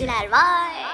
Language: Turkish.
sürücüler var.